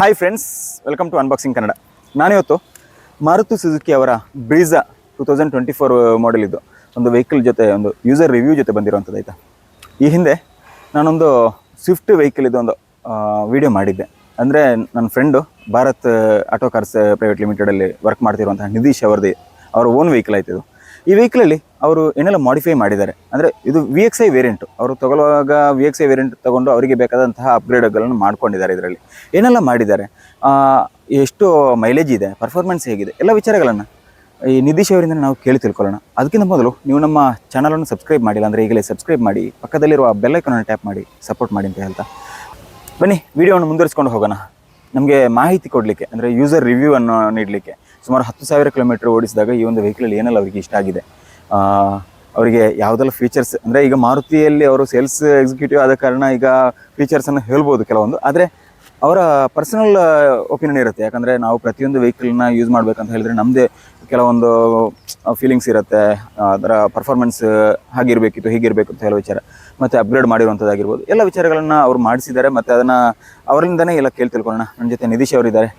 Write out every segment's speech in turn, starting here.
Hi friends welcome to unboxing Kannada ನಾನಿವತ್ತು Maruti Suzuki ಅವರ Brezza two thousand twenty four model ಇದು. ಒಂದು vehicle ಜೊತೆ, ಒಂದು ಯೂಸರ್ ರಿವ್ಯೂ ಜೊತೆ ಬಂದಿರುವಂಥದ್ದು ಆಯಿತಾ? ಈ ಹಿಂದೆ ನಾನೊಂದು ಸ್ವಿಫ್ಟ್ ವೆಹಿಕಲ್ ಇದು ಒಂದು ವಿಡಿಯೋ ಮಾಡಿದ್ದೆ. ಅಂದರೆ ನನ್ನ friend Bharat auto cars private ಲಿಮಿಟೆಡಲ್ಲಿ work ಮಾಡ್ತಿರುವಂತಹ ನಿಧೀಶ್ ಅವರದಿ ಅವರ ಓನ್ ವೆಹಿಕಲ್ ಆಯ್ತು ಇದು. ಈ ವೆಹಿಕಲಲ್ಲಿ ಅವರು ಏನೆಲ್ಲ ಮಾಡಿಫೈ ಮಾಡಿದ್ದಾರೆ? ಅಂದರೆ ಇದು ವಿ ಎಕ್ಸ್ ಐ ವೇರಿಯಂಟು ಅವರು ತಗೊಳ್ಳುವಾಗ ವಿ ಎಕ್ಸ್ ಐ ವೇರಿಯಂಟ್ ತಗೊಂಡು ಅವರಿಗೆ ಬೇಕಾದಂತಹ ಅಪ್ಗ್ರೇಡ್ಗಳನ್ನು ಮಾಡ್ಕೊಂಡಿದ್ದಾರೆ ಇದರಲ್ಲಿ. ಏನೆಲ್ಲ ಮಾಡಿದ್ದಾರೆ? ಎಷ್ಟು ಮೈಲೇಜ್ ಇದೆ? ಪರ್ಫಾರ್ಮೆನ್ಸ್ ಹೇಗಿದೆ? ಎಲ್ಲ ವಿಚಾರಗಳನ್ನು ಈ ನಿಧೀಶ್ ಅವರಿಂದ ನಾವು ಕೇಳಿ ತಿಳ್ಕೊಳ್ಳೋಣ. ಅದಕ್ಕಿಂತ ಮೊದಲು ನೀವು ನಮ್ಮ ಚಾನಲನ್ನು ಸಬ್ಸ್ಕ್ರೈಬ್ ಮಾಡಿಲ್ಲ ಅಂದರೆ ಈಗಲೇ ಸಬ್ಸ್ಕ್ರೈಬ್ ಮಾಡಿ, ಪಕ್ಕದಲ್ಲಿರುವ ಬೆಲ್ಲೈಕನನ್ನು ಟ್ಯಾಪ್ ಮಾಡಿ ಸಪೋರ್ಟ್ ಮಾಡಿ ಅಂತ ಹೇಳ್ತಾ. ಬನ್ನಿ ವಿಡಿಯೋವನ್ನು ಮುಂದುವರಿಸ್ಕೊಂಡು ಹೋಗೋಣ. ನಮಗೆ ಮಾಹಿತಿ ಕೊಡಲಿಕ್ಕೆ, ಅಂದರೆ ಯೂಸರ್ ರಿವ್ಯೂ ಅನ್ನು ನೀಡಲಿಕ್ಕೆ. ಸುಮಾರು ಹತ್ತು ಸಾವಿರ ಕಿಲೋಮೀಟರ್ ಓಡಿಸಿದಾಗ ಈ ಒಂದು ವೆಹಿಕಲಲ್ಲಿ ಏನೆಲ್ಲ ಅವರಿಗೆ ಇಷ್ಟ ಆಗಿದೆ. ಅವರಿಗೆ ಯಾವುದೆಲ್ಲ ಫೀಚರ್ಸ್ ಅಂದರೆ ಈಗ ಮಾರುತಿಯಲ್ಲಿ ಅವರು ಸೇಲ್ಸ್ ಎಕ್ಸಿಕ್ಯೂಟಿವ್ ಆದ ಕಾರಣ ಈಗ ಫೀಚರ್ಸನ್ನು ಹೇಳ್ಬೋದು ಕೆಲವೊಂದು. ಆದರೆ ಅವರ ಪರ್ಸನಲ್ ಒಪಿನಿಯನ್ ಇರುತ್ತೆ. ಯಾಕಂದರೆ ನಾವು ಪ್ರತಿಯೊಂದು ವೆಹಿಕಲ್ನ ಯೂಸ್ ಮಾಡಬೇಕಂತ ಹೇಳಿದ್ರೆ ನಮ್ಮದೇ ಕೆಲವೊಂದು ಫೀಲಿಂಗ್ಸ್ ಇರುತ್ತೆ. ಅದರ ಪರ್ಫಾರ್ಮೆನ್ಸ್ ಹಾಗಿರಬೇಕಿತ್ತು ಹೀಗಿರಬೇಕು ಅಂತ ಹೇಳೋ ವಿಚಾರ. ಮತ್ತು ಅಪ್ಗ್ರೇಡ್ ಮಾಡಿರುವಂಥದ್ದಾಗಿರ್ಬೋದು ಎಲ್ಲ ವಿಚಾರಗಳನ್ನು ಅವರು ಮಾಡಿಸಿದ್ದಾರೆ. ಮತ್ತು ಅದನ್ನು ಅವರಿಂದನೇ ಎಲ್ಲ ಕೇಳಿ ತಿಳ್ಕೊಳ್ಳೋಣ. ನನ್ನ ಜೊತೆ ನಿಧೀಶ್ ಅವರಿದ್ದಾರೆ.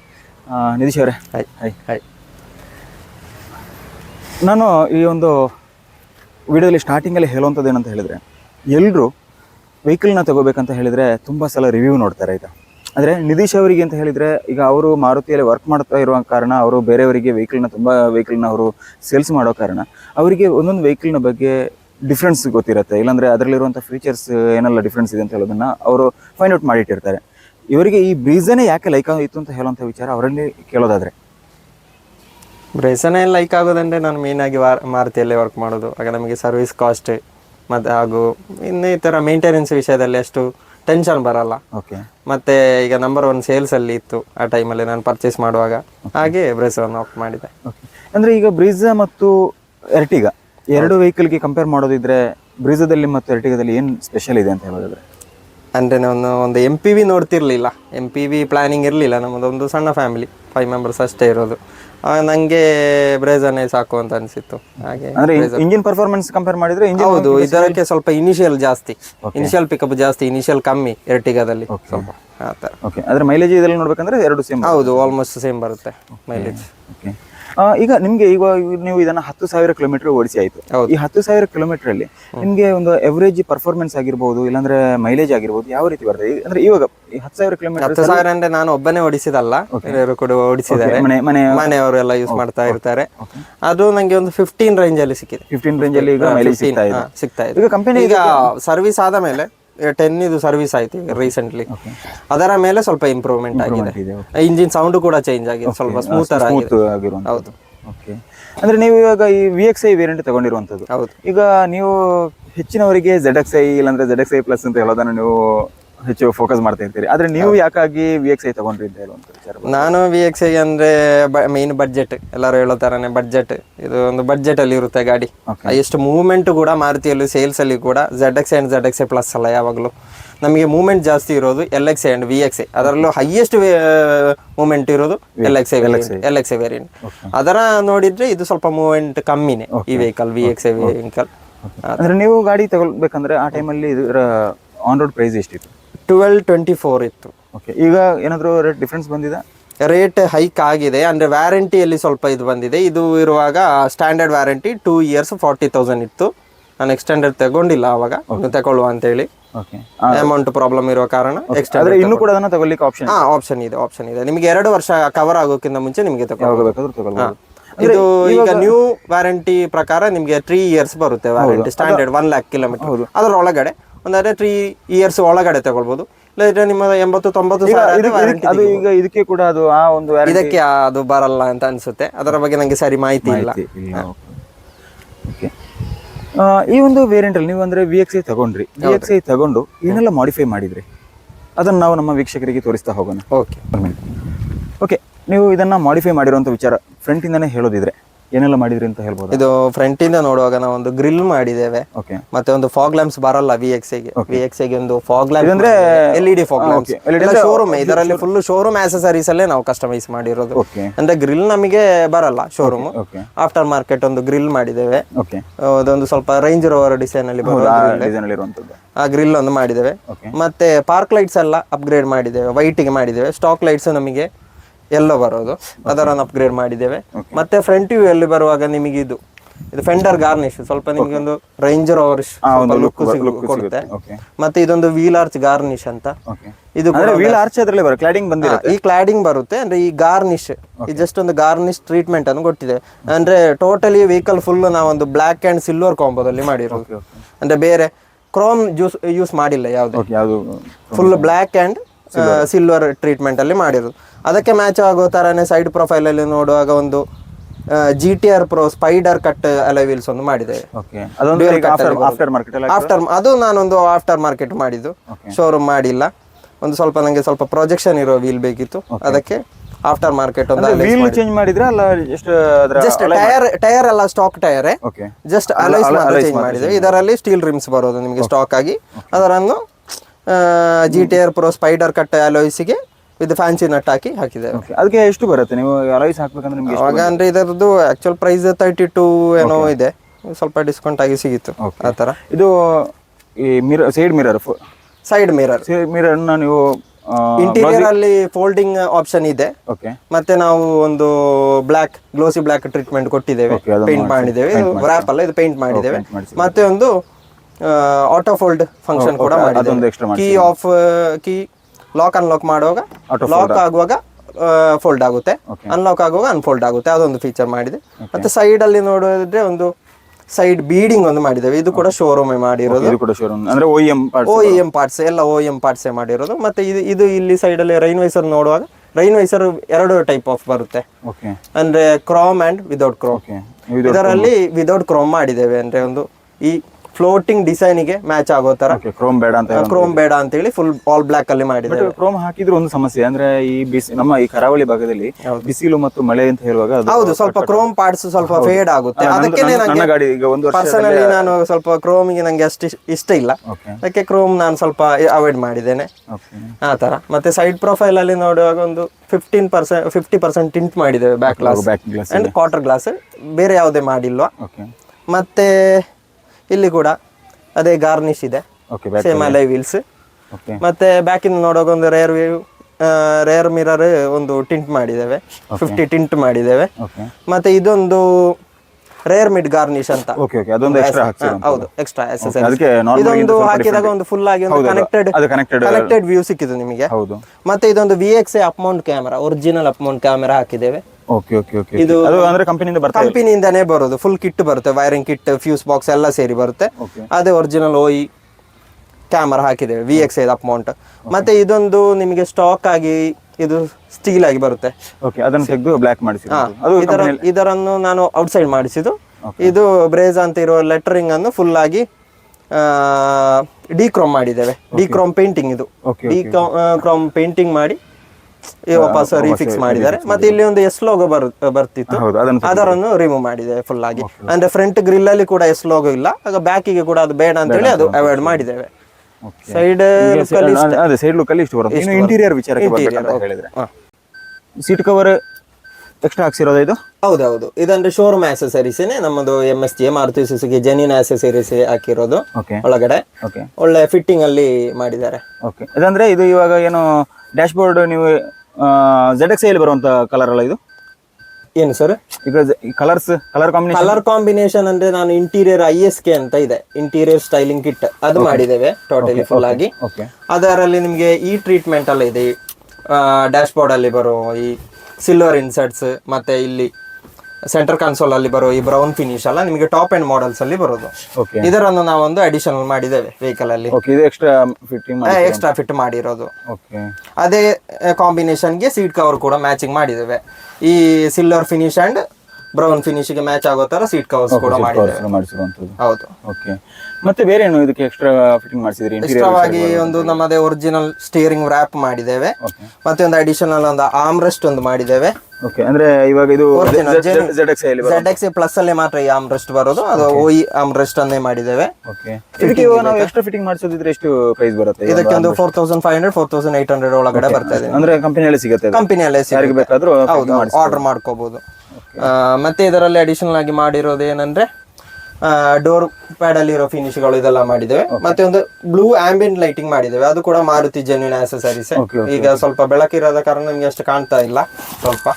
ನಿಧೀಶ್ ಅವರೇ. ಹಾಯ್ ಹಾಯ್ ಹಾಯ್ ನಾನು ಈ ಒಂದು ವಿಡಿಯೋದಲ್ಲಿ ಸ್ಟಾರ್ಟಿಂಗಲ್ಲಿ ಹೇಳುವಂಥದ್ದು ಏನಂತ ಹೇಳಿದರೆ ಎಲ್ಲರೂ ವೆಹಿಕಲ್ನ ತಗೋಬೇಕಂತ ಹೇಳಿದರೆ ತುಂಬ ಸಲ ರಿವ್ಯೂ ನೋಡ್ತಾರೆ ಆಯಿತಾ? ಅಂದರೆ ನಿಧೀಶ್ ಅವರಿಗೆ ಅಂತ ಹೇಳಿದರೆ, ಈಗ ಅವರು ಮಾರುತಿಯಲ್ಲಿ ವರ್ಕ್ ಮಾಡ್ತಾ ಇರುವ ಕಾರಣ ಅವರು ಬೇರೆಯವರಿಗೆ ವೆಹಿಕಲ್ನ ತುಂಬ ವೆಹಿಕಲ್ನ ಅವರು ಸೇಲ್ಸ್ ಮಾಡೋ ಕಾರಣ, ಅವರಿಗೆ ಒಂದೊಂದು ವೆಹಿಕಲ್ನ ಬಗ್ಗೆ ಡಿಫ್ರೆನ್ಸ್ ಗೊತ್ತಿರುತ್ತೆ. ಇಲ್ಲಾಂದರೆ ಅದರಲ್ಲಿರುವಂಥ ಫೀಚರ್ಸ್ ಏನೆಲ್ಲ ಡಿಫ್ರೆನ್ಸ್ ಇದೆ ಅಂತ ಹೇಳೋದನ್ನು ಅವರು ಫೈಂಡ್ ಔಟ್ ಮಾಡಿಟ್ಟಿರ್ತಾರೆ. ಇವರಿಗೆ ಈ ಬ್ರೀಸನೇ ಯಾಕೆ ಲೈಕ್ ಆಯಿತು ಅಂತ ಹೇಳುವಂಥ ವಿಚಾರ ಅವರಲ್ಲಿ ಕೇಳೋದಾದರೆ ಬ್ರೇಸನೇ ಲೈಕ್ ಆಗೋದಂದ್ರೆ ನಾನು ಮೇಯ್ನಾಗಿ ವಾರ್ ಮಾರುತಿಯಲ್ಲೇ ವರ್ಕ್ ಮಾಡೋದು. ಆಗ ನಮಗೆ ಸರ್ವಿಸ್ ಕಾಸ್ಟ್ ಮತ್ತು ಹಾಗೂ ಇನ್ನೇ ಈ ಥರ ಮೇಂಟೆನೆನ್ಸ್ ವಿಷಯದಲ್ಲಿ ಅಷ್ಟು ಟೆನ್ಷನ್ ಬರಲ್ಲ. ಓಕೆ ಮತ್ತೆ ಈಗ ನಂಬರ್ ಒನ್ ಸೇಲ್ಸಲ್ಲಿ ಇತ್ತು ಆ ಟೈಮಲ್ಲಿ ನಾನು ಪರ್ಚೇಸ್ ಮಾಡುವಾಗ. ಹಾಗೆ ಬ್ರೇಸನ್ನು ಆಫ್ ಮಾಡಿದೆ. ಅಂದರೆ ಈಗ ಬ್ರೀಜಾ ಮತ್ತು ಎರ್ಟಿಗ ಎರಡು ವೆಹಿಕಲ್ಗೆ ಕಂಪೇರ್ ಮಾಡೋದಿದ್ರೆ ಬ್ರಿಜದಲ್ಲಿ ಮತ್ತು ಎರ್ಟಿಗಾದಲ್ಲಿ ಏನು ಸ್ಪೆಷಲ್ ಇದೆ ಅಂತ ಹೇಳಿದ್ರೆ ಅಂದರೆ ನಾನು ಒಂದು ಎಂ ಪಿ ವಿ ನೋಡ್ತಿರ್ಲಿಲ್ಲ. ಎಂ ಪಿ ವಿ ಪ್ಲಾನಿಂಗ್ ಇರಲಿಲ್ಲ. ನಮ್ಮದೊಂದು ಸಣ್ಣ ಫ್ಯಾಮಿಲಿ ಫೈವ್ ಮೆಂಬರ್ಸ್ ಅಷ್ಟೇ ಇರೋದು. ನನಗೆ ಬ್ರೇಸನೇ ಸಾಕು ಅಂತ ಅನಿಸಿತ್ತು. ಹಾಗೆ ಅಂದ್ರೆ ಇಂಜಿನ್ ಪರ್ಫಾರ್ಮೆನ್ಸ್ ಕಂಪೇರ್ ಮಾಡಿದ್ರೆ ಇಂಜಿನ್ ಹೌದು ಇದಕ್ಕೆ ಸ್ವಲ್ಪ ಇನಿಷಿಯಲ್ ಜಾಸ್ತಿ. ಇನಿಷಿಯಲ್ ಪಿಕಪ್ ಜಾಸ್ತಿ ಇನಿಷಿಯಲ್ ಕಮ್ಮಿ ಎರ್ಟಿಗಾದಲ್ಲಿ ಸ್ವಲ್ಪ ಆತರ ಥರ ಓಕೆ ಅದರ ಮೈಲೇಜ್ ಇದರಲ್ಲಿ ನೋಡ್ಬೇಕಂದ್ರೆ ಎರಡು ಸೇಮ್ ಹೌದು ಆಲ್ಮೋಸ್ಟ್ ಸೇಮ್ ಬರುತ್ತೆ ಮೈಲೇಜ್ ಓಕೆ ಈಗ ನಿಮ್ಗೆ ಈಗ ನೀವು ಇದನ್ನ ಹತ್ತು ಸಾವಿರ ಕಿಲೋಮೀಟರ್ ಓಡಿಸಿ ಆಯ್ತು. ಈ ಹತ್ತು ಸಾವಿರ ಕಿಲೋಮೀಟರ್ ಅಲ್ಲಿ ನಿಮ್ಗೆ ಒಂದು ಎವರೇಜ್ ಪರ್ಫಾರ್ಮೆನ್ಸ್ ಆಗಿರ್ಬೋದು ಇಲ್ಲಾಂದ್ರೆ ಮೈಲೇಜ್ ಆಗಿರ್ಬೋದು ಯಾವ ರೀತಿ ಬರ್ತದೆ? ಅಂದ್ರೆ ಇವಾಗ ಈ ಹತ್ತು ಸಾವಿರ ಕಿಲೋಮೀಟರ್ ಹತ್ತು ಸಾವಿರ ಅಂದ್ರೆ ನಾನು ಒಬ್ಬನೇ ಓಡಿಸಿದಲ್ಲ ಬೇರೆಯವರು ಕೂಡ ಓಡಿಸಿದ್ದಾರೆ. ಮನೆ ಮನೆ ಮನೆಯವರೆಲ್ಲ ಯೂಸ್ ಮಾಡ್ತಾ ಇರ್ತಾರೆ. ಅದು ನಂಗೆ ಒಂದು ಫಿಫ್ಟೀನ್ ರೇಂಜ್ ಅಲ್ಲಿ ಸಿಕ್ಕಿದೆ. ಫಿಫ್ಟೀನ್ ರೇಂಜ್ ಅಲ್ಲಿ ಈಗ ಮೈಲೇಜ್ ಸಿಗ್ತಾ ಇದೆ. ಸಿಗ್ತಾ ಇದೆ. ಈಗ ಕಂಪನಿ ಈಗ ಸರ್ವಿಸ್ ಆದ ಮೇಲೆ ಟೆನ್ ಇದು ಸರ್ವಿಸ್ ಆಯ್ತು ಈಗ ರೀಸೆಂಟ್ಲಿ ಅದರ ಮೇಲೆ ಸ್ವಲ್ಪ ಇಂಪ್ರೂವ್ಮೆಂಟ್ ಆಗಿದೆ. ಇಂಜಿನ್ ಸೌಂಡ್ ಕೂಡ ಚೇಂಜ್ ಆಗಿದೆ ಸ್ವಲ್ಪ ಸ್ಮೂತರ್ ಆಗಿದೆ. ಹೌದು. ಓಕೆ ಅಂದ್ರೆ ನೀವು ಇವಾಗ ಈ ವಿ ಎಕ್ಸ್ ಐ ವೇರಿಯಂಟ್ ತಗೊಂಡಿರುವಂತದ್ದು ಹೌದು. ಈಗ ನೀವು ಹೆಚ್ಚಿನವರಿಗೆ ಜೆಡ್ ಎಕ್ಸ್ ಐ ಇಲ್ಲಾಂದ್ರೆ ಜೆಡ್ ಎಕ್ಸ್ ಐ ಪ್ಲಸ್ ಅಂತ ಹೇಳೋದನ್ನ ನೀವು ಹೆಚ್ಚು ಫೋಕಸ್ ಮಾಡ್ತಾ ಇರ್ತೀರಿ. ಆದ್ರೆ ನೀವು ಯಾಕಾಗಿ ವಿ ಎಕ್ಸ್ ಐ ತಗೊಂಡ್ರಿ ಅಂತ ಹೇಳುವಂತ ವಿಚಾರ ನಾನು ವಿ ಎಕ್ಸ್ ಐ ಅಂದ್ರೆ ಮೇನ್ ಬಡ್ಜೆಟ್ ಎಲ್ಲರೂ ಹೇಳೋ ತರನೇ ಬಡ್ಜೆಟ್ ಇದು ಒಂದು ಬಡ್ಜೆಟ್ ಅಲ್ಲಿ ಇರುತ್ತೆ ಗಾಡಿ. ಎಷ್ಟು ಮೂವ್ಮೆಂಟ್ ಕೂಡ ಮಾರುತಿಯಲ್ಲಿ ಸೇಲ್ಸ್ ಅಲ್ಲಿ ಕೂಡ Z X and Z X I plus ಅಲ್ಲ ಯಾವಾಗಲೂ. ನಮಗೆ ಮೂವ್ಮೆಂಟ್ ಜಾಸ್ತಿ ಇರೋದು L X and V X I ಅದರಲ್ಲೂ ಹೈಯೆಸ್ಟ್ ಮೂವ್ಮೆಂಟ್ ಇರೋದು L X I L X I variant ಅದರ ನೋಡಿದ್ರೆ ಇದು ಸ್ವಲ್ಪ ಮೂವ್ಮೆಂಟ್ ಕಮ್ಮಿನೇ ಈ vehicle V X I vehicle ಅಂದ್ರೆ ನೀವು ಗಾಡಿ ತಗೊಳ್ಬೇಕಂದ್ರೆ ಆ ಟೈಮಲ್ಲಿ ಇದರ ಆನ್ ರೋಡ್ ಪ್ರೈಸ್ ಎಷ್ಟಿತ್ತು? ಟ್ವೆಲ್ ಟ್ವೆಂಟಿ ಫೋರ್ ಇತ್ತು. ಓಕೆ ಈಗ ಏನಾದರೂ ರೇಟ್ ಡಿಫ್ರೆನ್ಸ್ ಬಂದಿದೆ? ರೇಟ್ ಹೈಕ್ ಆಗಿದೆ. ಅಂದ್ರೆ ವ್ಯಾರಂಟಿಯಲ್ಲಿ ಸ್ವಲ್ಪ ಇದು ಬಂದಿದೆ. ಇದು ಇರುವಾಗ standard warranty two years forty thousand ಇತ್ತು. ನಾನು ಎಕ್ಸ್ಟೆಂಡೆಡ್ ತಗೊಂಡಿಲ್ಲ ಅವಾಗ. ತಗೊಳ್ಳುವ ಅಂತೇಳಿ. ಓಕೆ ಅಮೌಂಟ್ ಪ್ರಾಬ್ಲಮ್ ಇರೋ ಕಾರಣ ಇನ್ನು ಕೂಡ ಅದನ್ನ ತಗೊಳ್ಳಿಕ್ಕೆ ಆಪ್ಷನ್ ಹಾಂ ಆಪ್ಷನ್ ಇದೆ ಆಪ್ಷನ್ ಇದೆ. ನಿಮಗೆ ಎರಡು ವರ್ಷ ಕವರ್ ಆಗೋಕ್ಕಿಂತ ಮುಂಚೆ ನಿಮಗೆ ಇದು ಈಗ ನ್ಯೂ ವ್ಯಾರಂಟಿ ಪ್ರಕಾರ ನಿಮಗೆ ತ್ರೀ ಇಯರ್ಸ್ ಬರುತ್ತೆ warranty standard one lakh kilometre ಅದರ ಒಳಗಡೆ ಒಂದಾದ್ರೆ ತ್ರೀ ಇಯರ್ಸ್ ಒಳಗಡೆ ತಗೊಳ್ಬೋದು. ಇಲ್ಲದ್ರೆ ನಿಮ್ಮ ಎಂಬತ್ತು ತೊಂಬತ್ತು ಅದು ಈಗ ಇದಕ್ಕೆ ಕೂಡ ಅದು ಆ ಒಂದು ಇದಕ್ಕೆ ಅದು ಬರಲ್ಲ ಅಂತ ಅನ್ಸುತ್ತೆ. ಅದರ ಬಗ್ಗೆ ನಂಗೆ ಸರಿ ಮಾಹಿತಿ ಇಲ್ಲ. ಇಲ್ಲ ಈ ಒಂದು ವೇರಿಯಂಟ್ ಅಲ್ಲಿ ನೀವು ಅಂದ್ರೆ ವಿ ಎಕ್ಸ್ ಐ ತಗೊಂಡ್ರಿ. ವಿ ಎಕ್ಸ್ ಐ ತಗೊಂಡು ಏನೆಲ್ಲ ಮಾಡಿಫೈ ಮಾಡಿದ್ರಿ? ಅದನ್ನ ನಾವು ನಮ್ಮ ವೀಕ್ಷಕರಿಗೆ ತೋರಿಸ್ತಾ ಹೋಗೋಣ. ಓಕೆ. ಓಕೆ ನೀವು ಇದನ್ನ ಮಾಡಿಫೈ ಮಾಡಿರುವಂತ ವಿಚಾರ ಫ್ರಂಟ್ ಇಂದಾನೆ ಹೇಳೋದಿದ್ರೆ. ಏನೆಲ್ಲ ಮಾಡಿದ್ರಿ ಅಂತ ಹೇಳ್ಬೋದು? ಇದು ಫ್ರಂಟ್ ಇಂದ ನೋಡುವಾಗ ನಾವು ಒಂದು ಗ್ರಿಲ್ ಮಾಡಿದ್ದೇವೆ. ಓಕೆ ಮತ್ತೆ ಒಂದು ಫಾಗ್ ಲ್ಯಾಂಪ್ಸ್ ಬರಲ್ಲ ವಿ ಎಕ್ಸ್ಗೆ. ವಿ ಎಕ್ಸ್ಗೆ ಒಂದು ಫಾಗ್ ಲ್ಯಾಂಪ್ ಅಂದ್ರೆ L E D fog lamps. ಎಲ್ಲ ಶೋರೂಮ್ ಇದರಲ್ಲಿ ಫುಲ್ ಶೋರೂಮ್ ಆಕ್ಸೆಸರೀಸ್ ಅಲ್ಲೇ ನಾವು ಕಸ್ಟಮೈಸ್ ಮಾಡಿರೋದು. ಅಂದ್ರೆ ಗ್ರಿಲ್ ನಮಗೆ ಬರಲ್ಲ ಶೋರೂಮ್ ಆಫ್ಟರ್ ಮಾರ್ಕೆಟ್ ಒಂದು ಗ್ರಿಲ್ ಮಾಡಿದ್ದೇವೆ. ಅದೊಂದು ಸ್ವಲ್ಪ ರೇಂಜ್ ರೋವರ್ ಡಿಸೈನ್ ಅಲ್ಲಿ ಆ ಗ್ರಿಲ್ ಒಂದು ಮಾಡಿದ್ದೇವೆ. ಮತ್ತೆ ಪಾರ್ಕ್ ಲೈಟ್ಸ್ ಎಲ್ಲ ಅಪ್ಗ್ರೇಡ್ ಮಾಡಿದ್ದೇವೆ. ವೈಟ್ಗೆ ಮಾಡಿದ್ದೇವೆ. ಸ್ಟಾಕ್ ಲೈಟ್ಸ್ ನಮಗೆ ಎಲ್ಲೋ ಬರೋದು. ಅದರನ್ನು ಅಪ್ಗ್ರೇಡ್ ಮಾಡಿದ್ದೇವೆ. ಮತ್ತೆ ಫ್ರಂಟ್ ವ್ಯೂ ಅಲ್ಲಿ ಬರುವಾಗ ನಿಮಗೆ ಇದು. ಇದು ಫೆಂಡರ್ ಗಾರ್ನಿಶ್ ಸ್ವಲ್ಪ ನಿಮಗೆ ಒಂದು ರೇಂಜರ್ ಓವರ್ ಒಂದು ಲುಕ್ ಕೊಡುತ್ತೆ. ಮತ್ತೆ ಇದೊಂದು ವೀಲ್ ಆರ್ಚ್ ಗಾರ್ನಿಶ್ ಅಂತ. ಇದು ವೀಲ್ ಆರ್ಚ್ ಅದರಲ್ಲಿ ಬರುತ್ತೆ ಕ್ಲಾಡಿಂಗ್ ಬಂದಿರುತ್ತೆ. ಈ ಕ್ಲಾಡಿಂಗ್ ಬರುತ್ತೆ. ಅಂದ್ರೆ ಈ ಗಾರ್ನಿಶ್ ಈ ಜಸ್ಟ್ ಒಂದು ಗಾರ್ನಿಶ್ ಟ್ರೀಟ್ಮೆಂಟ್ ಅನ್ನು ಕೊಟ್ಟಿದೆ. ಅಂದ್ರೆ ಟೋಟಲಿ ವೆಹಿಕಲ್ ಫುಲ್ ನಾವೊಂದು ಬ್ಲಾಕ್ ಅಂಡ್ ಸಿಲ್ವರ್ ಕಾಂಬೋದಲ್ಲಿ ಮಾಡಿರೋದು. ಅಂದ್ರೆ ಬೇರೆ ಕ್ರೋಮ್ ಜ್ಯೂಸ್ ಯೂಸ್ ಮಾಡಿಲ್ಲ ಯಾವುದು. Full black and silver treatment ಅಲ್ಲಿ ಮಾಡಿರೋದು ಅದಕ್ಕೆ ಮ್ಯಾಚ್ ಆಗೋ ತರನೇ ಸೈಡ್ ಪ್ರೊಫೈಲ್ ಅಲ್ಲಿ ನೋಡುವಾಗ ಒಂದು G T R pro spider cut wheels ಒಂದು ಮಾಡಿದೆ. ಆಫ್ಟರ್ ಅದು ನಾನೊಂದು ಆಫ್ಟರ್ ಮಾರ್ಕೆಟ್ ಮಾಡಿದ್ದು. ಶೋರೂಮ್ ಮಾಡಿಲ್ಲ. ಒಂದು ಸ್ವಲ್ಪ ನಂಗೆ ಸ್ವಲ್ಪ ಪ್ರೊಜೆಕ್ಷನ್ ಇರೋ ವೀಲ್ ಬೇಕಿತ್ತು. ಅದಕ್ಕೆ ಆಫ್ಟರ್ ಮಾರ್ಕೆಟ್ ಒಂದು ವೀಲ್ ಚೇಂಜ್ ಮಾಡಿದ್ರೆ ಅಲ್ಲ ಅದರ ಜಸ್ಟ್ ಟೈರ್ ಟೈರ್ ಎಲ್ಲ ಸ್ಟಾಕ್ ಟೈರ್ ಜಸ್ಟ್ ಅಲೈಸ್ ಮಾತ್ರ ಚೇಂಜ್ ಮಾಡಿದೆ. ಇದರಲ್ಲಿ ಸ್ಟೀಲ್ ರಿಮ್ಸ್ ಬರೋದು ನಿಮಗೆ ಸ್ಟಾಕ್ ಆಗಿ. ಅದರನ್ನು G T R pro spider cut ಅಲೋಯ್ಸಿಗೆ with fancy nut ಹಾಕಿ ಹಾಕಿದ್ದೇವೆ ಅದಕ್ಕೆ ಎಷ್ಟು ಬರುತ್ತೆ? ನೀವು ಅಲೋಯ್ಸ್ ಹಾಕ್ಬೇಕಂದ್ರೆ ನಿಮ್ಗೆ ಅವಾಗ ಅಂದ್ರೆ ಇದರದ್ದು ಆಕ್ಚುಲ್ ಪ್ರೈಸ್ ತರ್ಟಿ ಟು ಏನೋ ಇದೆ. ಸ್ವಲ್ಪ ಡಿಸ್ಕೌಂಟ್ ಆಗಿ ಸಿಗಿತ್ತು ಆ ಥರ. ಇದು ಈ mirror side mirror side mirror side ಮಿರರ್ನ ನೀವು ಇಂಟೀರಿಯರ್ ಅಲ್ಲಿ ಫೋಲ್ಡಿಂಗ್ ಆಪ್ಷನ್ ಇದೆ. ಓಕೆ ಮತ್ತೆ ನಾವು ಒಂದು ಬ್ಲಾಕ್ ಗ್ಲೋಸಿ ಬ್ಲಾಕ್ ಟ್ರೀಟ್ಮೆಂಟ್ ಕೊಟ್ಟಿದ್ದೇವೆ. ಪೇಂಟ್ ಮಾಡಿದ್ದೇವೆ. wrap ಅಲ್ಲ ಇದು ಪೇಂಟ್ ಮಾಡಿದ್ದೇವೆ. ಮತ್ತೆ ಒಂದು ಆಟೋ ಫೋಲ್ಡ್ ಫಂಕ್ಷನ್ ಕೂಡ extra key of key lock unlock ಮಾಡುವಾಗ ಲಾಕ್ ಆಗುವಾಗ ಫೋಲ್ಡ್ ಆಗುತ್ತೆ. ಅನ್ಲಾಕ್ ಆಗುವಾಗ ಅನ್ಫೋಲ್ಡ್ ಆಗುತ್ತೆ. ಅದೊಂದು ಫೀಚರ್ ಮಾಡಿದೆ. ಮತ್ತೆ ಸೈಡ್ ಅಲ್ಲಿ ನೋಡಿದ್ರೆ ಒಂದು ಸೈಡ್ ಬೀಡಿಂಗ್ ಒಂದು ಮಾಡಿದ್ದೇವೆ. ಇದು ಕೂಡ ಶೋರೂಮ್ ಮಾಡಿರೋದು. ಕೂಡ ಶೋರೂಮ್ ಅಂದ್ರೆ O M O M parts ಎಲ್ಲ ಓ ಎಂ ಪಾರ್ಟ್ಸ್ ಮಾಡಿರೋದು. ಮತ್ತೆ ಇದು ಇದು ಇಲ್ಲಿ ಸೈಡ್ ಅಲ್ಲಿ ರೈನ್ ವೈಸರ್ ನೋಡುವಾಗ ರೈನ್ ವೈಸರ್ ಎರಡು ಟೈಪ್ ಆಫ್ ಬರುತ್ತೆ. ಅಂದ್ರೆ ಕ್ರೋಮ್ ಅಂಡ್ ವಿದೌಟ್ ಕ್ರೋಮ್ ಇದರಲ್ಲಿ ವಿದೌಟ್ ಕ್ರೋಮ್ ಮಾಡಿದ್ದೇವೆ. ಅಂದ್ರೆ ಒಂದು ಈ ಫ್ಲೋಟಿಂಗ್ ಡಿಸೈನಿಗೆ ಮ್ಯಾಚ್ ಆಗೋ ತರ. ಕ್ರೋಮ್ ಬೇಡ ಅಂತ ಕ್ರೋಮ್ ಬೇಡ ಅಂತ ಹೇಳಿ ಫುಲ್ ಆಲ್ ಬ್ಲಾಕ್ ಅಲ್ಲಿ ಮಾಡಿದ್ದೇವೆ ಕ್ರೋಮ್ ಹಾಕಿದ್ರೆ ಒಂದು ಸಮಸ್ಯೆ ಅಂದ್ರೆ ಈ ಬಿಸಿ ನಮ್ಮ ಈ ಕರಾವಳಿ ಭಾಗದಲ್ಲಿ ಬಿಸಿಲು ಮತ್ತು ಮಳೆ ಅಂತ ಹೇಳುವಾಗ ಹೌದು ಸ್ವಲ್ಪ ಕ್ರೋಮ್ ಪಾರ್ಟ್ಸ್ ಸ್ವಲ್ಪ ಫೇಡ್ ಆಗುತ್ತೆ. ಅದಕ್ಕೆ ಗಾಡಿ ಈಗ ಒಂದು ಪರ್ಸನಲಿ ನಾನು ಸ್ವಲ್ಪ ಕ್ರೋಮಿಗೆ ನಂಗೆ ಅಷ್ಟು ಇಷ್ಟ- ಇಲ್ಲ. ಅದಕ್ಕೆ ಕ್ರೋಮ್ ನಾನು ಸ್ವಲ್ಪ ಅವಾಯ್ಡ್ ಮಾಡಿದ್ದೇನೆ. ಆ ತರ. ಮತ್ತೆ ಸೈಡ್ ಪ್ರೊಫೈಲ್ ಅಲ್ಲಿ ನೋಡುವಾಗ ಒಂದು fifteen percent fifty percent tint ಮಾಡಿದ್ದೇವೆ back glass and quarter glass ಬೇರೆ ಯಾವುದೇ ಮಾಡಿಲ್ವಾ? ಮತ್ತೆ ಇಲ್ಲಿ ಕೂಡ ಅದೇ ಗಾರ್ನಿಶ್ ಇದೆ. ಸೇಮ್ ಅಲೈ ವೀಲ್ಸ್ ಮತ್ತೆ ಬ್ಯಾಕ್ ಇಂದ ನೋಡುವಾಗ ಒಂದು ರೇರ್ ವ್ಯೂ ರೇರ್ ಮಿರರ್ ಒಂದು ಟಿಂಟ್ ಮಾಡಿದ್ದೇವೆ. ಫಿಫ್ಟಿ ಟಿಂಟ್ ಮಾಡಿದ್ದೇವೆ. ಮತ್ತೆ ಇದೊಂದು ರೇರ್ ಮಿಡ್ ಗಾರ್ನಿಶ್ ಅಂತ. ಹೌದು ಎಕ್ಸ್ಟ್ರಾ ಇದೊಂದು ಹಾಕಿದಾಗ ಒಂದು ಫುಲ್ ಆಗಿ ಒಂದು ಕನೆಕ್ಟೆಡ್ ಕನೆಕ್ಟೆಡ್ ವ್ಯೂ ಸಿಕ್ಕಿದೆ ನಿಮಗೆ. ಮತ್ತೆ ಇದೊಂದು V X upmount camera original upmount camera ಹಾಕಿದ್ದೇವೆ. ಓಕೆ ಓಕೆ ಓಕೆ ಅದು ಅಂದ್ರೆ ಕಂಪನಿಯಿಂದ ಬರ್ತಾ ಕಂಪನಿಯಿಂದಾನೇ ಬರೋದು. ಫುಲ್ ಕಿಟ್ ಬರುತ್ತೆ. ವೈರಿಂಗ್ ಕಿಟ್ ಫ್ಯೂಸ್ ಬಾಕ್ಸ್ ಎಲ್ಲ ಸೇರಿ ಬರುತ್ತೆ. ಅದೇ ಒರಿಜಿನಲ್ ಓಯಿ ಕ್ಯಾಮರಾ ಹಾಕಿದ್ದೇವೆ. ವಿ ಎಕ್ಸ್ ಐದು ಅಮೌಂಟ್ ಮತ್ತೆ ಇದೊಂದು ನಿಮಗೆ ಸ್ಟಾಕ್ ಆಗಿ ಇದು ಸ್ಟೀಲ್ ಆಗಿ ಬರುತ್ತೆ. ಓಕೆ ಅದನ್ನು ತೆಗೆದು ಬ್ಲ್ಯಾಕ್ ಮಾಡಿಸಿರೋ ಅದು ಇದರ ಇದರನ್ನು ನಾನು ಔಟ್ಸೈಡ್ ಮಾಡಿಸಿದ್ದು. ಇದು ಬ್ರೇಜ್ ಅಂತ ಇರುವ ಲೆಟರಿಂಗ್ ಅನ್ನು ಫುಲ್ ಆಗಿ ಡಿ ಕ್ರೋಮ್ ಮಾಡಿದ್ದೇವೆ. ಡಿ ಕ್ರೋಮ್ ಪೇಂಟಿಂಗ್ ಇದು. ಡಿ ಕ್ರೋಮ್ ಪೇಂಟಿಂಗ್ ಮಾಡಿ ವಾಪಸ್ ರೀಫಿಕ್ಸ್ ಮಾಡಿದ್ದಾರೆ. ಮತ್ತೆ ಇಲ್ಲಿ ಒಂದು ಎಸ್ ಲೋಗೋ ಬರ್ ಬರ್ತಿತ್ತು. ಹೌದು ಅದರನ್ನು ರಿಮೂವ್ ಮಾಡಿದೆ ಫುಲ್ ಆಗಿ. ಅಂದ್ರೆ ಫ್ರಂಟ್ ಗ್ರಿಲ್ ಅಲ್ಲಿ ಕೂಡ ಎಸ್ ಲೋಗೋ ಇಲ್ಲ. ಆಗ ಬ್ಯಾಕಿಗೆ ಕೂಡ ಅದು ಬೇಡ ಅಂತ ಹೇಳಿ ಅದು ಅವಾಯ್ಡ್ ಮಾಡಿದ್ದೇವೆ. ಸೈಡ್ ಅದೇ ಸೈಡ್ ಲುಕ್ಕಲ್ಲಿ ಇಷ್ಟು ಬರುತ್ತೆ. ಇನ್ನು ಇಂಟೀರಿಯರ್ ವಿಚಾರಕ್ಕೆ ಬರ್ಬೇಕಂತ ಹೇಳಿದ್ರೆ. ಸೀಟ್ ಕವರ್ ಎಕ್ಸ್ಟ್ರಾ ಹಾಕ್ಸಿರೋದು ಇದು? ಹೌದೌದು. ಇದಂದ್ರೆ ಶೋರೂಮ್ ಆಕ್ಸೆಸರೀಸೇನೆ ನಮ್ಮದು M S G Maruti Suzuki genuine accessories ಹಾಕಿರೋದು ಒಳಗಡೆ. ಒಳ್ಳೆ ಫಿಟ್ಟಿಂಗ್ ಅಲ್ಲಿ ಮಾಡಿದ್ದಾರೆ. ಓಕೆ ಅದಂದ್ರೆ ಇದು ಇವಾಗ ಏನು ಡ್ಯಾಶ್ ಬೋರ್ಡ್ ನೀವು ಜೆಡ್ ಎಕ್ಸ್ ಎಲ್ಲಿ ಬರುವಂತ ಕಲರ್ ಅಲ್ಲ ಇದು? ಏನು ಸರ್ ಈಗ colours colour combination colour combination ಅಂದ್ರೆ ನಾನು ಇಂಟೀರಿಯರ್ ಐ ಎಸ್ ಕೆ ಅಂತ ಇದೆ. ಇಂಟೀರಿಯರ್ ಸ್ಟೈಲಿಂಗ್ ಕಿಟ್ ಅದು ಮಾಡಿದ್ದೇವೆ ಟೋಟಲಿ ಫುಲ್ ಆಗಿ. ಅದರಲ್ಲಿ ನಿಮಗೆ ಈ ಟ್ರೀಟ್ಮೆಂಟ್ ಎಲ್ಲ ಇದೆ. ಡ್ಯಾಶ್ ಬೋರ್ಡ್ ಅಲ್ಲಿ ಬರೋ ಈ ಸಿಲ್ವರ್ ಇನ್ಸರ್ಟ್ಸ್ ಮತ್ತೆ ಇಲ್ಲಿ ಸೆಂಟರ್ ಕನ್ಸೋಲ್ ಅಲ್ಲಿ ಬರೋ ಈ ಬ್ರೌನ್ ಫಿನಿಶ್ ಅಲ್ಲ ನಿಮಗೆ ಟಾಪ್ ಎಂಡ್ ಮಾಡೆಲ್ಸ್ ಅಲ್ಲಿ ಬರೋದು. ಇದರನ್ನು ನಾವೊಂದು ಅಡಿಷನಲ್ ಮಾಡಿದ್ದೇವೆ ವೆಹಿಕಲ್ ಅಲ್ಲಿ. ಎಕ್ಸ್ಟ್ರಾ ಫಿಟ್ಟಿಂಗ್ ಎಕ್ಸ್ಟ್ರಾ ಫಿಟ್ ಮಾಡಿರೋದು. ಅದೇ ಕಾಂಬಿನೇಷನ್ಗೆ ಸೀಟ್ ಕವರ್ ಕೂಡ ಮ್ಯಾಚಿಂಗ್ ಮಾಡಿದ್ದೇವೆ. ಈ ಸಿಲ್ವರ್ ಫಿನಿಶ್ ಅಂಡ್ ಬ್ರೌನ್ ಫಿನಿಶ್ಗೆ ಮ್ಯಾಚ್ ಆಗೋ ತರ ಸೀಟ್ ಕವರ್ಸ್ ಕೂಡ ಮಾಡಿದ್ದಾರೆ. ಹೌದು. ಓಕೆ ಮತ್ತೆ ಬೇರೆ ಏನು ಇದಕ್ಕೆ ಎಕ್ಸ್ಟ್ರಾ ಫಿಟ್ಟಿಂಗ್ ಮಾಡಿಸಿದ್ರಿ? ಇಂಟೀರಿಯರ್ ಎಕ್ಸ್ಟ್ರಾವಾಗಿ ಒಂದು ನಮ್ಮದೇ ಒರಿಜಿನಲ್ ಸ್ಟೀರಿಂಗ್ ರ್ಯಾಪ್ ಮಾಡಿದ್ದೇವೆ. ಮತ್ತೆ ಒಂದು ಅಡಿಷನಲ್ ಒಂದು ಆಮ್ರೆಸ್ಟ್ ಒಂದು ಮಾಡಿದ್ದೇವೆ. ಓಕೆ ಅಂದ್ರೆ ಇವಾಗ ಇದು. ಜೆಡ್ ಎಕ್ಸ್ ಅಲ್ಲಿ ಝೆಡ್ ಎಕ್ಸ್ ಪ್ಲಸ್ ಅಲ್ಲೇ ಮಾತ್ರ ಈ ಆಮ್ರೆಸ್ಟ್ ಬರೋದು. ಅದು ಓಇ ಆರ್ಮ್ ರೆಸ್ಟ್ ಅನ್ನೇ ಮಾಡಿದ್ದೇವೆ. ಓಕೆ ಇದಕ್ಕೆ ಇವಾಗ ನಾವು ಎಕ್ಸ್ಟ್ರಾ ಫಿಟ್ಟಿಂಗ್ ಮಾಡಿಸೋದಿದ್ರೆ ಎಷ್ಟು ಪ್ರೈಸ್ ಬರುತ್ತೆ? ಇದಕ್ಕೆ ಒಂದು four thousand five hundred four thousand eight hundred ಒಳಗಡೆ ಬರ್ತಾ ಇದೆ. ಅಂದ್ರೆ ಕಂಪನಿಯಲ್ಲಿ ಸಿಗುತ್ತೆ. ಕಂಪನಿಯಲ್ಲೇ ಯಾರಿಗೆ ಬೇಕಾದ್ರೂ ಹೌದು ಆರ್ಡರ್ ಮಾಡ್ಕೋಬಹುದು ಮತ್ತೆ ಇದರಲ್ಲಿ ಅಡಿಷನಲ್ ಆಗಿ ಮಾಡಿರೋದು ಏನಂದ್ರೆ ಡೋರ್ ಪ್ಯಾಡ್ ಅಲ್ಲಿ ಇರೋ ಫಿನಿಶ್ಗಳು ಇದೆಲ್ಲ ಮಾಡಿದ್ದೇವೆ. ಮತ್ತೆ ಒಂದು ಬ್ಲೂ ಆಂಬಿಯಂಟ್ ಲೈಟಿಂಗ್ ಮಾಡಿದ್ದೇವೆ. ಅದು ಕೂಡ ಮಾರುತಿ ಜೆನ್ಯೂನ್ ಆಕ್ಸೆಸರೀಸ್ ಈಗ ಸ್ವಲ್ಪ ಬೆಳಕಿರೋದ ಕಾರಣ ನಿಮ್ಗೆ ಅಷ್ಟು ಕಾಣ್ತಾ ಇಲ್ಲ. ಸ್ವಲ್ಪ.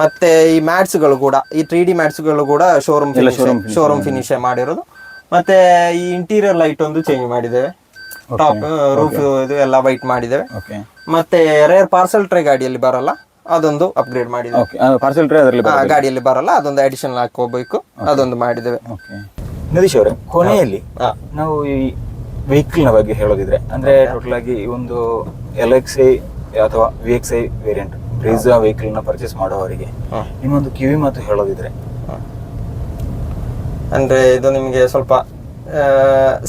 ಮತ್ತೆ ಈ ಮ್ಯಾಟ್ಸ್ಗಳು ಕೂಡ ಈ ತ್ರೀ ಡಿ ಮ್ಯಾಟ್ಸ್ಗಳು ಕೂಡ ಶೋರೂಮ್ ಶೋರೂಮ್ ಫಿನಿಶ್ ಮಾಡಿರೋದು. ಮತ್ತೆ ಈ ಇಂಟೀರಿಯರ್ ಲೈಟ್ ಒಂದು ಚೇಂಜ್ ಮಾಡಿದ್ದೇವೆ. ಟಾಪ್ ರೂಫ್ ಇದು ಎಲ್ಲ ವೈಟ್ ಮಾಡಿದ್ದೇವೆ. ಮತ್ತೆ ರೇರ್ ಪಾರ್ಸಲ್ ಟ್ರೇ ಗಾಡಿಯಲ್ಲಿ ಬರಲ್ಲ. ಅದೊಂದು ಅಪ್ಗ್ರೇಡ್ ಮಾಡಿದ್ದೇವೆ ಓಕೆ ಪಾರ್ಸಲ್ ಟ್ರೇ ಅದರಲ್ಲಿ ಗಾಡಿಯಲ್ಲಿ ಬರಲ್ಲ ಅದೊಂದು ಅಡಿಷನಲ್ ಹಾಕೋಬೇಕು ಅದೊಂದು ಮಾಡಿದ್ದೇವೆ. ಓಕೆ ನದೀಶ್ ಅವರೇ ಕೊನೆಯಲ್ಲಿ. ನಾವು ಈ ವೆಹಿಕಲ್ನ ಬಗ್ಗೆ ಹೇಳೋದಿದ್ರೆ ಅಂದ್ರೆ ಟೋಟಲ್ ಆಗಿ ಈ ಒಂದು ಎಲ್ ಎಕ್ಸ್ ಐ ಅಥವಾ V X I variant Brezza ವೆಹಿಕಲ್ನ purchase ಮಾಡೋವರಿಗೆ. ನಿಮ್ಮೊಂದು ಕಿವಿ ಮಾತು ಹೇಳೋದಿದ್ರೆ. ಅಂದ್ರೆ ಇದು ನಿಮಗೆ ಸ್ವಲ್ಪ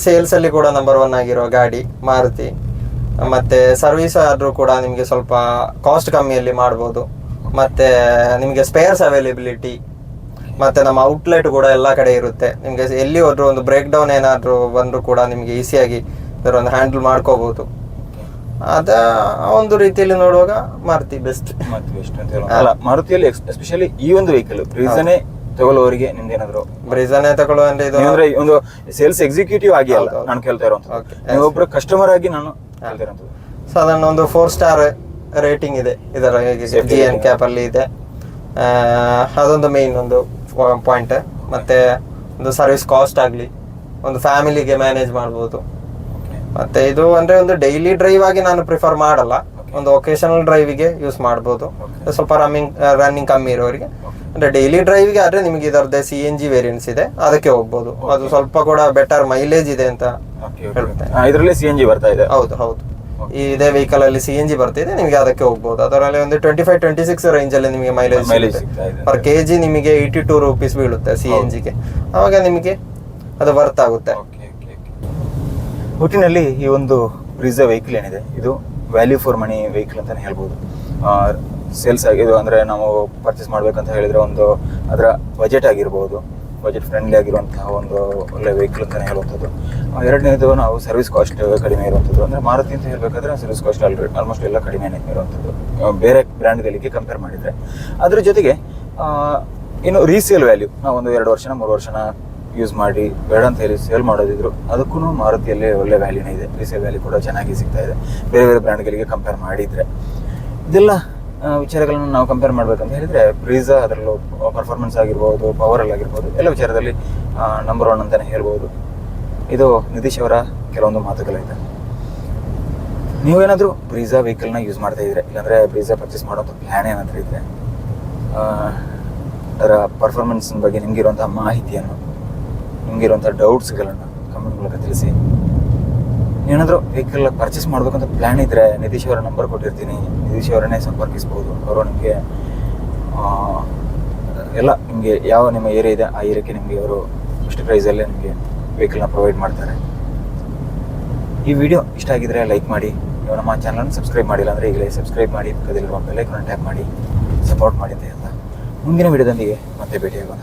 ಸೇಲ್ಸ್ ಅಲ್ಲಿ ಕೂಡ ನಂಬರ್ ಒನ್ ಆಗಿರೋ ಗಾಡಿ ಮಾರುತಿ ಮತ್ತೆ ಸರ್ವಿಸ್ ಆದ್ರೂ ಕೂಡ ನಿಮಗೆ ಸ್ವಲ್ಪ ಕಾಸ್ಟ್ ಕಮ್ಮಿಯಲ್ಲಿ ಮಾಡ್ಬೋದು. ಮತ್ತೆ ನಿಮಗೆ ಸ್ಪೇರ್ಸ್ ಅವೈಲೇಬಿಲಿಟಿ ಮತ್ತೆ ನಮ್ಮ ಔಟ್ಲೆಟ್ ಕೂಡ ಎಲ್ಲ ಕಡೆ ಇರುತ್ತೆ. ನಿಮಗೆ ಎಲ್ಲಿ ಹೋದ್ರು ಒಂದು ಬ್ರೇಕ್ ಡೌನ್ ಏನಾದ್ರು ಬಂದ್ರು ಕೂಡ ನಿಮಗೆ ಈಸಿಯಾಗಿ ಇದರೊಂದು ಹ್ಯಾಂಡಲ್ ಮಾಡ್ಕೋಬಹುದು ಅದ ಒಂದು ರೀತಿಯಲ್ಲಿ ನೋಡುವಾಗ ಮಾರುತಿ ಬೆಸ್ಟ್ ಮಾರುತಿ ಬೆಸ್ಟ್ ಅಂತ ಹೇಳೋಣ. ಅಲ್ಲ ಮಾರುತಿಯಲ್ಲಿ ಎಸ್ಪೆಷಲಿ ಈ ಒಂದು ವೆಹಿಕಲ್ ಬ್ರೀಜಾನೇ ತಗೊಳ್ಳೋರಿಗೆ ನಿಮ್ದೇನಾದ್ರು ತಗೊಳ್ಳೋ ಅಂದ್ರೆ ಇದು ಅಂದ್ರೆ ಒಂದು ಸೇಲ್ಸ್ ಎಕ್ಸಿಕ್ಯೂಟಿವ್ ಆಗಿ ಅಲ್ಲ ನಾನು ಕೇಳ್ತಾ ಇರೋದು ನೀವು ಒಬ್ಬ ಕಸ್ಟಮರ್ ಆಗಿ ನಾನು ಸಾಧಾರಣ ಒಂದು ಫೋರ್ ಸ್ಟಾರ್ ರೇಟಿಂಗ್ ಇದೆ ಇದರ ಜಿ ಎನ್ ಕ್ಯಾಪ್ ಅಲ್ಲಿ ಇದೆ. ಅದೊಂದು ಮೇನ್ ಒಂದು ಪಾಯಿಂಟ್ ಮತ್ತೆ ಒಂದು ಸರ್ವಿಸ್ ಕಾಸ್ಟ್ ಆಗಲಿ ಒಂದು ಫ್ಯಾಮಿಲಿಗೆ ಮ್ಯಾನೇಜ್ ಮಾಡ್ಬೋದು. ಮತ್ತೆ ಇದು ಅಂದ್ರೆ ಒಂದು ಡೈಲಿ ಡ್ರೈವ್ ಆಗಿ ನಾನು ಪ್ರಿಫರ್ ಮಾಡಲ್ಲ. ಒಂದು ಒಕೇಶನಲ್ ಡ್ರೈವಿಗೆ ಯೂಸ್ ಮಾಡ್ಬೋದು. ಸ್ವಲ್ಪ ರನ್ನಿಂಗ್ ರನ್ನಿಂಗ್ ಕಮ್ಮಿ ಇರೋರಿಗೆ. ಅಂದ್ರೆ ಡೈಲಿ ಡ್ರೈವಿಗೆ ಆದ್ರೆ ನಿಮಗೆ ಇದರದ್ದೇ ಸಿ ಎನ್ ಜಿ ವೇರಿಯಂಟ್ಸ್ ಇದೆ. ಅದಕ್ಕೆ ಹೋಗ್ಬೋದು. ಅದು ಸ್ವಲ್ಪ ಕೂಡ ಬೆಟರ್ ಮೈಲೇಜ್ ಇದೆ ಅಂತ ಹೇಳ್ತೇನೆ ಇದರಲ್ಲಿ ಸಿ ಎನ್ ಜಿ ಬರ್ತಾ ಇದೆ. ಹೌದು ಹೌದು. ಈ ಇದೇ ವೆಹಿಕಲ್ ಅಲ್ಲಿ ಸಿ ಎನ್ ಜಿ ಬರ್ತಿದೆ ನಿಮಗೆ ಅದಕ್ಕೆ ಹೋಗ್ಬೋದು. ಅದರಲ್ಲಿ ಒಂದು twenty five twenty six range ಅಲ್ಲಿ ನಿಮಗೆ ಮೈಲೇಜ್ ಪರ್ ಕೆ ಜಿ ನಿಮಗೆ ಏಯ್ಟಿ ಟೂ ರುಪೀಸ್ ಬೀಳುತ್ತೆ ಸಿ ಎನ್ ಜಿಗೆ ಅವಾಗ ನಿಮಗೆ ಅದು ವರ್ತ್ ಆಗುತ್ತೆ. ಒಟ್ಟಿನಲ್ಲಿ ಈ ಒಂದು ಬ್ರಿಜಾ ವೆಹಿಕಲ್ ಏನಿದೆ? ಇದು ವ್ಯಾಲ್ಯೂ ಫಾರ್ ಮನಿ ವೆಹಿಕಲ್ ಅಂತಲೇ ಹೇಳ್ಬೋದು. ಸೇಲ್ಸ್ ಆಗಿದ್ದು ಅಂದರೆ ನಾವು ಪರ್ಚೇಸ್ ಮಾಡಬೇಕಂತ ಹೇಳಿದರೆ ಒಂದು ಅದರ ಬಜೆಟ್ ಆಗಿರ್ಬೋದು ಬಜೆಟ್ ಫ್ರೆಂಡ್ಲಿ ಆಗಿರುವಂತಹ ಒಂದು ಒಳ್ಳೆ ವೆಹಿಕಲ್ ಅಂತಲೇ ಹೇಳುವಂಥದ್ದು. ಎರಡನೇದು ನಾವು ಸರ್ವಿಸ್ ಕಾಸ್ಟ್ ಕಡಿಮೆ ಇರುವಂಥದ್ದು. ಅಂದರೆ ಮಾರುತಿ ಅಂತ ಹೇಳಬೇಕಾದ್ರೆ ಸರ್ವಿಸ್ ಕಾಸ್ಟ್ ಆಲ್ರೆಡಿ ಆಲ್ಮೋಸ್ಟ್ ಎಲ್ಲ ಕಡಿಮೆನೇ ಇರುವಂಥದ್ದು. ಬೇರೆ ಬ್ರ್ಯಾಂಡ್ಗಳಿಗೆ ಕಂಪೇರ್ ಮಾಡಿದರೆ. ಅದ್ರ ಜೊತೆಗೆ ಇನ್ನು ರೀಸೇಲ್ ವ್ಯಾಲ್ಯೂ ನಾವು ಒಂದು ಎರಡು ವರ್ಷನ, ಮೂರು ವರ್ಷನ ಯೂಸ್ ಮಾಡಿ ಬೇಡ ಅಂತ ಹೇಳಿ ಸೇಲ್ ಮಾಡೋದಿದ್ರು ಅದಕ್ಕೂ ಮಾರುತಿಯಲ್ಲಿ ಒಳ್ಳೆ ವ್ಯಾಲ್ಯೂನೇ ಇದೆ. ರೀಸೇಲ್ ವ್ಯಾಲ್ಯೂ ಕೂಡ ಚೆನ್ನಾಗಿ ಸಿಗ್ತಾ ಇದೆ. ಬೇರೆ ಬೇರೆ ಬ್ರ್ಯಾಂಡ್ಗಳಿಗೆ ಕಂಪೇರ್ ಮಾಡಿದರೆ. ಇದೆಲ್ಲ ವಿಚಾರಗಳನ್ನು ನಾವು ಕಂಪೇರ್ ಮಾಡಬೇಕಂತ ಹೇಳಿದ್ರೆ ಪ್ರೀಸ ಅದರಲ್ಲೂ ಪರ್ಫಾರ್ಮೆನ್ಸ್ ಆಗಿರ್ಬೋದು ಪವರಲ್ಲಿ ಆಗಿರ್ಬೋದು, ಎಲ್ಲ ವಿಚಾರದಲ್ಲಿ ನಂಬರ್ ಒನ್ ಅಂತಲೇ ಹೇಳ್ಬೋದು. ಇದು ನಿತೀಶ್ ಅವರ ಕೆಲವೊಂದು ಮಾತುಗಳಿದೆ ನೀವೇನಾದರೂ ಬ್ರೀಸಾ ವೆಹಿಕಲ್ನ ಯೂಸ್ ಮಾಡ್ತಾ ಇದ್ರೆ, ಇಲ್ಲಾಂದರೆ ಬ್ರೀಸಾ ಪರ್ಚೇಸ್ ಮಾಡೋಂಥ ಪ್ಲ್ಯಾನ್ ಏನಾದರೂ ಇದ್ದರೆ ಅದರ ಪರ್ಫಾರ್ಮೆನ್ಸ್ ಬಗ್ಗೆ ನಿಮಗಿರುವಂಥ ಮಾಹಿತಿಯನ್ನು ನಿಮಗಿರುವಂಥ ಡೌಟ್ಸ್ಗಳನ್ನು ಕಮೆಂಟ್ ಮೂಲಕ ತಿಳಿಸಿ. ಏನಾದರೂ ವೆಹಿಕಲ್ ಪರ್ಚೇಸ್ ಮಾಡಬೇಕಂತ ಪ್ಲ್ಯಾನ್ ಇದ್ದರೆ ನಿತೀಶ್ ಅವರ ನಂಬರ್ ಕೊಟ್ಟಿರ್ತೀನಿ. ನಿತೀಶ್ ಅವರನ್ನೇ ಸಂಪರ್ಕಿಸ್ಬೋದು. ಅವರು ನಿಮಗೆ ಎಲ್ಲ ನಿಮಗೆ ಯಾವ ನಿಮ್ಮ ಏರಿಯಾ ಇದೆ, ಆ ಏರಿಯಾಕ್ಕೆ ನಿಮಗೆ ಅವರು ಇಷ್ಟು ಪ್ರೈಸಲ್ಲೇ ನಿಮಗೆ ವೆಹಿಕಲ್ನ ಪ್ರೊವೈಡ್ ಮಾಡ್ತಾರೆ. ಈ ವಿಡಿಯೋ ಇಷ್ಟ ಆಗಿದ್ರೆ ಲೈಕ್ ಮಾಡಿ. ನೀವು ನಮ್ಮ ಚಾನಲನ್ನು ಸಬ್ಸ್ಕ್ರೈಬ್ ಮಾಡಿಲ್ಲ ಅಂದರೆ ಈಗಲೇ ಸಬ್ಸ್ಕ್ರೈಬ್ ಮಾಡಿ, ಪಕ್ಕದಲ್ಲಿರುವ ಬೆಲ್ಲೈಕನ್ನು ಟ್ಯಾಪ್ ಮಾಡಿ ಸಪೋರ್ಟ್ ಮಾಡಿ ಅಂತ. ಮುಂದಿನ ವಿಡಿಯೋದೊಂದಿಗೆ ಮತ್ತೆ ಭೇಟಿಯಾಗೋಣ.